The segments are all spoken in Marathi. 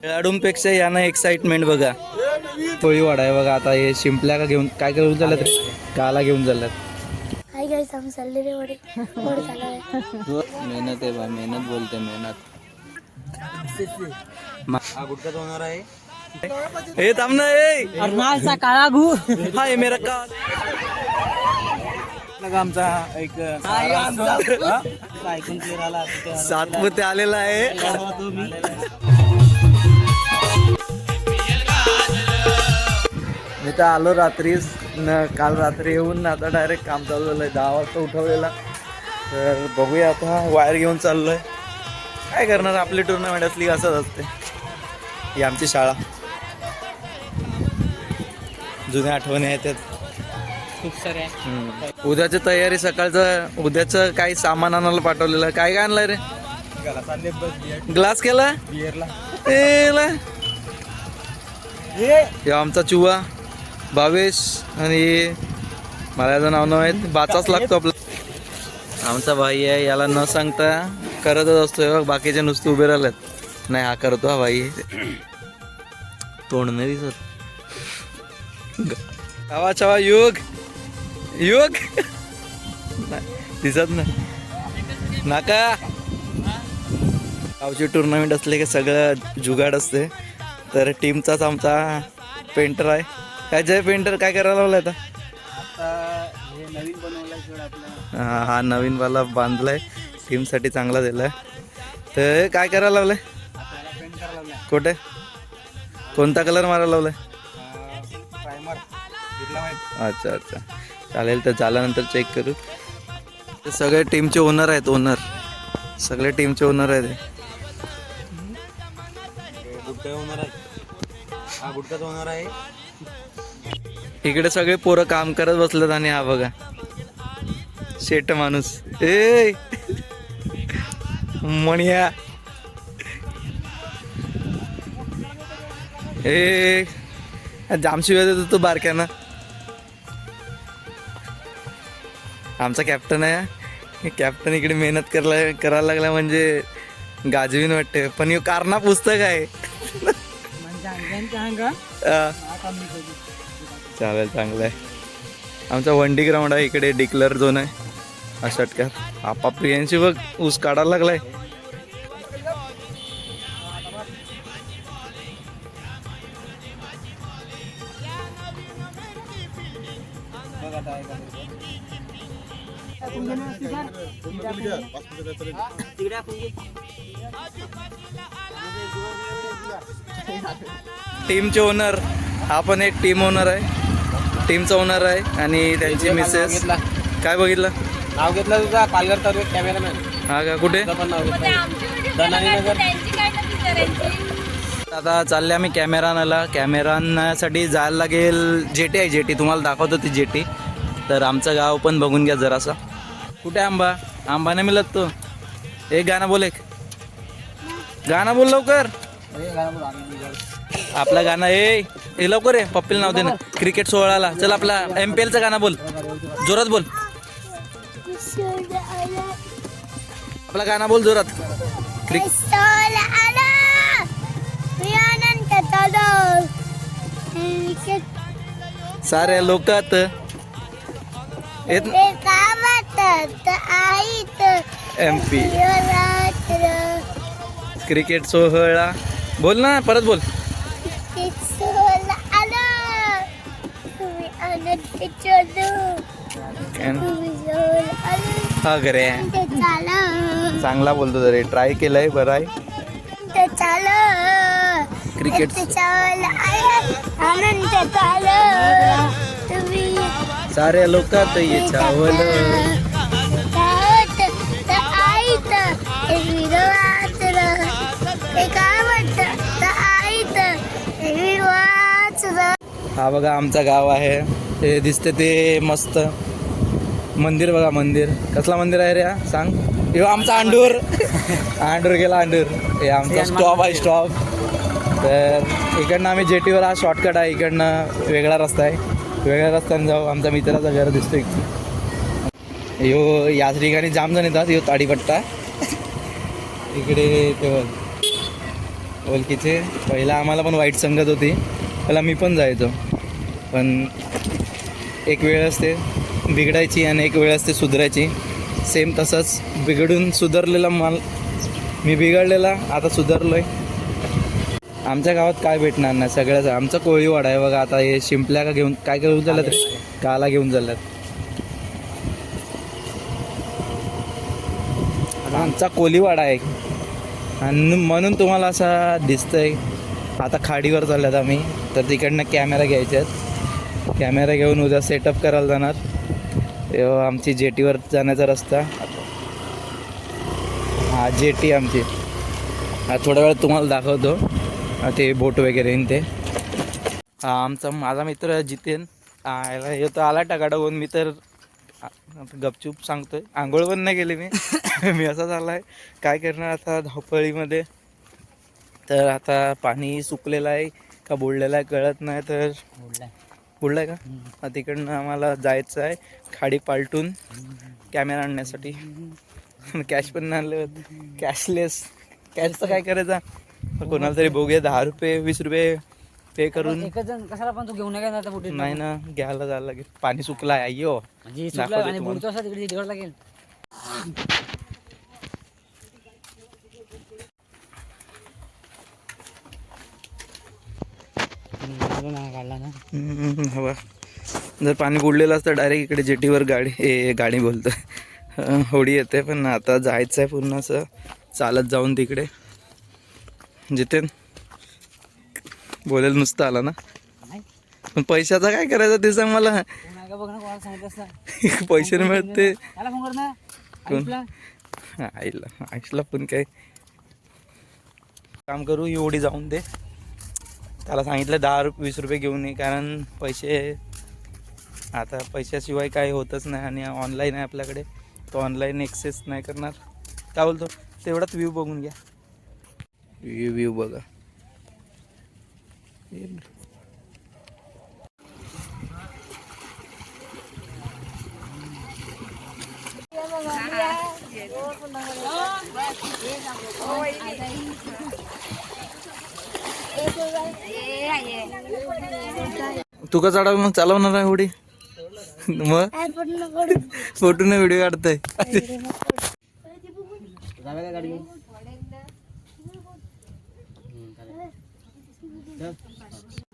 खेळाडूंपेक्षा यानं एक्साइटमेंट बघा. कोळीवाडा आहे बघा आता हे शिंपल्या का घेऊन काय घेऊन चालत रे? काला घेऊन चालल्यात हाय गाईस आम्ही चाललेले वडे. वडे चालू आहे मेहनत आहे बा मेहनत बोलते मेहनत. होणार आहे. हे थांब ना ए! अर्नाळचा काळा घू. हा हे मेरा का आमचा एक सातपुते आलेला आहे. मी तर आलो रात्रीच. न काल रात्री येऊन आता डायरेक्ट काम चालू झालं आहे दहा वाजता उठवलेला. तर बघूया आता. वायर घेऊन चाललोय. काय करणार? आपली टुर्नामेंट असली असंच असते. ही आमची शाळा. जुन्या आठवणी येतात खूप सारे. उद्याची तयारी सकाळचं उद्याचं काही सामान आणायला पाठवलेलं. काय काय आणलंय रे? ग्लास केला. हे आमचा चुवा. भावेश आणि मला याचं नाव नाव आहे बाचाच लागतो आपला. आमचा भाई आहे याला न सांगता करतच असतो बघ, बाकीचे नुसते उभे राहिलेत. नाही हा करतो हा भाई. तोंड नाही दिसत. छावा छावा युग. युग. दिसत नाही. नाका. गावची टुर्नामेंट असले की सगळं जुगाड असते. तर टीमचाच आमचा पेंटर आहे. काय जय पेंटर काय करायला लावलं आता? हे हा नवीन वाला बांधलाय. टीमसाठी चांगला दिलाय. तर काय करायला लावलंय कुठे? कोणता कलर मारायला लावलाय अच्छा अच्छा. चालेल तर झाल्यानंतर चेक करू. ते सगळे टीमचे ओनर आहेत ओनर सगळे टीमचे ओनर आहेत. हे. आहे हा गुटकाच होणार आहे. इकडे सगळे पोरं काम करत बसलेत आणि हा बघा. शेट माणूस. ए! मणिया. ए! जामशिवाय देतो तू बारक्यानं. आमचा कॅप्टन आहे कॅप्टन इकडे मेहनत करायला करायला लागला म्हणजे गाजवीन वाटते पण हे कारणा पुस्तक आहे. चालेल चांगलं आहे. आमचा वंडी ग्राउंड आहे इकडे डिक्लर झोन आहे. हा षटकार आपा प्रियांशी बघ ऊस काढायला लागलाय. टीमचे ओनर हा पण एक टीम ओनर आहे. टीमचा ओनर आहे आणि त्यांची मिसेस. काय बघितलं? नाव घेतलं तुझा? पालघर तालुक्यात कॅमेरामॅन हा का? कुठे? तुझं पण नाव घेतलं. धनानी नगर. आता चालले आम्ही कॅमेरा आणायला कॅमेरा आणण्यासाठी जायला लागेल जेटी आहे जेटी. तुम्हाला दाखवतो ती जेटी. तर आमचं गाव पण बघून घ्या जरासा. कुठे आंबा? आंबा नाही मिळत तो. एक गाणं बोल एक. गाणं बोल लवकर. आपलं गाणं ए हे लवकर आहे पप्पीला नाव देणं क्रिकेट सोहळ्याला. चल आपला एम पी एलचं गाणं बोल. जोरात बोल. आपला गाणं बोल जोरात. क्रिक सारे लोकात येत एम पी क्रिकेट सोहळा. बोल ना परत बोल. चालू चांगला बोलतो तरी ट्राय केलंय बरं आहे. क्रिकेट साऱ्या लोकात ये चावलं. हा बघा आमचा गाव आहे. ते दिसते ते मस्त. मंदिर बघा मंदिर. कसला मंदिर आहे रे हा? सांग. हे आमचा अंडूर. अंडूर गेला अंडूर. हे आमचा स्टॉप आहे स्टॉप तर इकडनं आम्ही जेटीवर हा शॉर्टकट आहे. इकडनं वेगळा रस्ता आहे. वेगळ्या रस्त्याने जाऊ. आमचा मित्राचा घर दिसतो इकडे यो याच ठिकाणी जाम जण येतात. यो ताडीपट्टा. इकडे ते. ओळखीचे पहिला आम्हाला पण वाईट संगत होती. पहिला मी पण जायचो. पण एक वेळ असते बिघडायची आणि एक वेळ असते सुधरायची. सेम तसंच बिघडून सुधारलेला माल मी बिघडलेला आता सुधारलो आहे आमच्या गावात काय भेटणार नाही सगळ्याच आमचा कोळीवाडा आहे बघा आता हे शिंपल्या का घेऊन काय घेऊन चालल्यात ते काला घेऊन चालल्यात आमचा कोलीवाडा आहे. आणि म्हणून तुम्हाला असा दिसतंय. आता खाडीवर चालल्यात आम्ही तर तिकडनं कॅमेरा घ्यायचे आहेत. कॅमेरा घेऊन उद्या सेटअप करायला जाणार. आमची जेटीवर जाण्याचा रस्ता. हा जेटी आमची. हा थोड्या वेळात तुम्हाला दाखवतो. ते बोट वगैरे ते. आमचा माझा मित्र जितेन. हा, येतो आला टाकाटाकून मी तर गपचूप सांगतोय. आंघोळ पण नाही केली मी. मी असाच झाला आहे काय करणार आता धावपळीमध्ये? तर आता पाणी सुकलेलं आहे का बुडलेलं आहे कळत नाही. तर बुडलाय का? हा, तिकडनं आम्हाला जायचं आहे खाडी पालटून कॅमेरा आणण्यासाठी. कॅश पण नाही आणले कॅशलेस कॅशचं काय करायचं? कोणाला तरी बघूया दहा रुपये वीस रुपये पे करून. एकच जण कशाला पण तू घेऊन नाही का कुठे नाही ना घ्यायला जायला लागेल. पाणी सुकलाय म्हणजे आणि. बुडतो असा तिकडे तिकडे लागेल. काढला ना. हवा. जर पाणी बुडलेलं असतं डायरेक्ट इकडे जेटीवर गाडी ए गाडी बोलतं अं, होडी येते पण आता जायचं आहे पूर्ण असं. चालत जाऊन तिकडे. जिथे बोलेल नुसतं आला ना. पण पैशाचा काय करायचं ते सांग मला. पैसे मिळत. आईला. आईला. पण काय. काम करू ही ओढी जाऊन दे. त्याला सांगितलं दहा रुपये वीस रुपये घेऊन ये कारण पैसे आता पैशाशिवाय काही होतच नाही आणि ऑनलाईन आहे आपल्याकडे. तो ऑनलाईन एक्सेस नाही करणार. काय बोलतो? तेवढाच व्ह्यू बघून घ्या. व्ह्यू व्ह्यू बघा. तू चढाव मग चालवणार आहे होडी? मग? काय फोटो व्हिडिओ काढताय.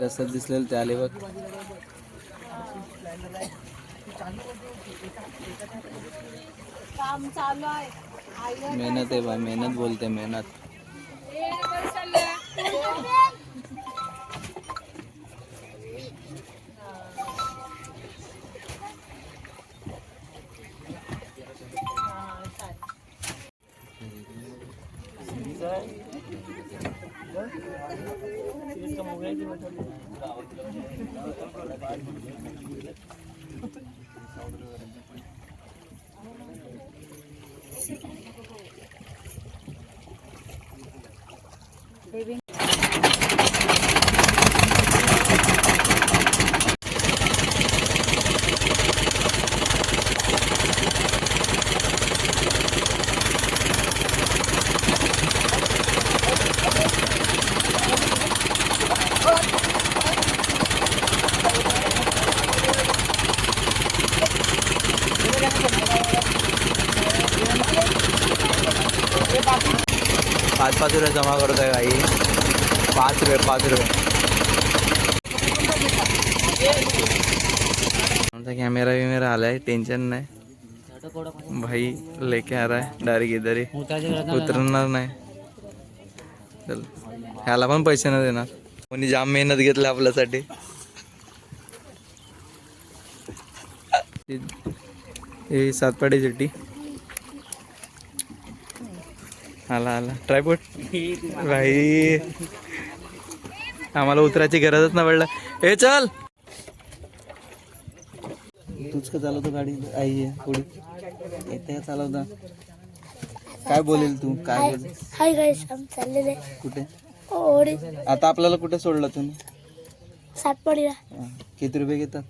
रस्त्यात दिसलेलं ते आले बघ. मेहनत आहे बा मेहनत बोलते मेहनत. पाच रुपये जमा करतो आहे काही पाच रुपये पाच रुपये. आमचा कॅमेरा विमेरा आलाय टेन्शन नाही. भाई लेके आ रहा है डायरेक्ट इधर ही. उतरणार नाही. चल. ह्याला पण पैसे नाही देणार. कोणी जाम मेहनत घेतली आपल्यासाठी. हे सातपाडी चिट्टी आला आला. ट्रायपोर्ट भाई. आम्हाला उतरायची गरजच नाही पडलं. ए चल. तूच का चालवतो गाडी. आई आहे पुढे. येते चालवता. काय बोलेल तू? काय बोल हाय चाललेले. कुठे? ओढी आता आपल्याला कुठे सोडलं तू? सातपडीला. हा. किती रुपये घेतात?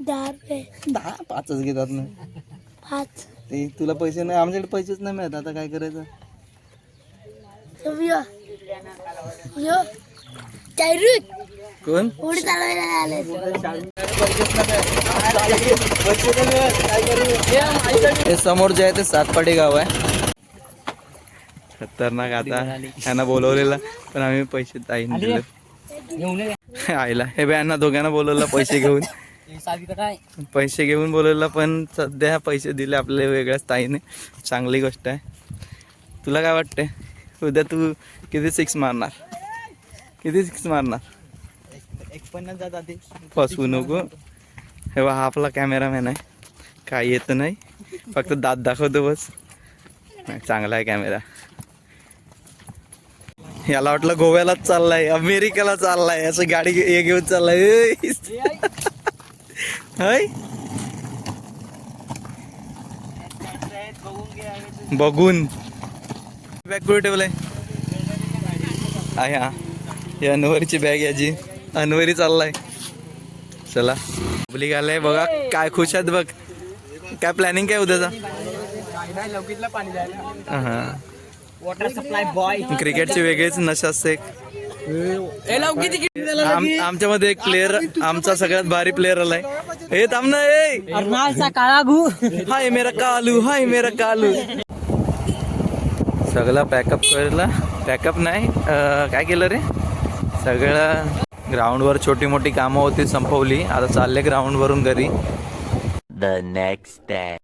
दहा रुपये. दहा पाचच घेतात ना. पाच. ते तुला पैसे नाही आमच्याकडे पैसेच नाही मिळत. आता काय करायचं? तुम्ही या. यो. चायरूक कोण? उडी चालवायला आले. हे समोर जे आहे ते सातपाडी गाव आहे. खतरनाक आता. यांना बोलवलेलं पण आम्ही पैसे ताईन दिले. आईला. हे बी यांना दोघांना बोलवलं पैसे घेऊन. पैसे घेऊन बोलवलं पण सध्या पैसे दिले आपल्या वेगळ्याच ताईने. चांगली गोष्ट आहे. तुला काय वाटतंय? उद्या तू किती सिक्स मारणार? किती सिक्स मारणार? एक पन्नास जात आधी फसवू नको. हे बा आपला कॅमेरामॅन आहे. काही येत नाही. फक्त दात दाखवतो बस. चांगला आहे कॅमेरा याला वाटलं गोव्यालाच चाललाय अमेरिकेला चाललाय. असं गाडी हे घेऊन चाललाय. हय? बघून. बॅग कुठे ठेवलंय? आहे हा. ही अनवरीची बॅग याची अनवरी चाललाय. चला. पब्लिक आलंय बघा काय खुश आहेत बघ. काय प्लॅनिंग काय उद्याचा? वॉटर सप्लाय बॉय क्रिकेटची वेगळीच नशा असते आमच्यामध्ये एक प्लेअर आमचा सगळ्यात भारी प्लेअर आलाय. हे थांब ना ए! काळा घू हाय मेरा कालू हाय मेरा कालू. सगळं पॅकअप केलं पॅकअप नाही काय केलं रे? सगळं ग्राउंडवर छोटी मोठी कामं होती संपवली. आता चालले ग्राउंडवरून घरी. The next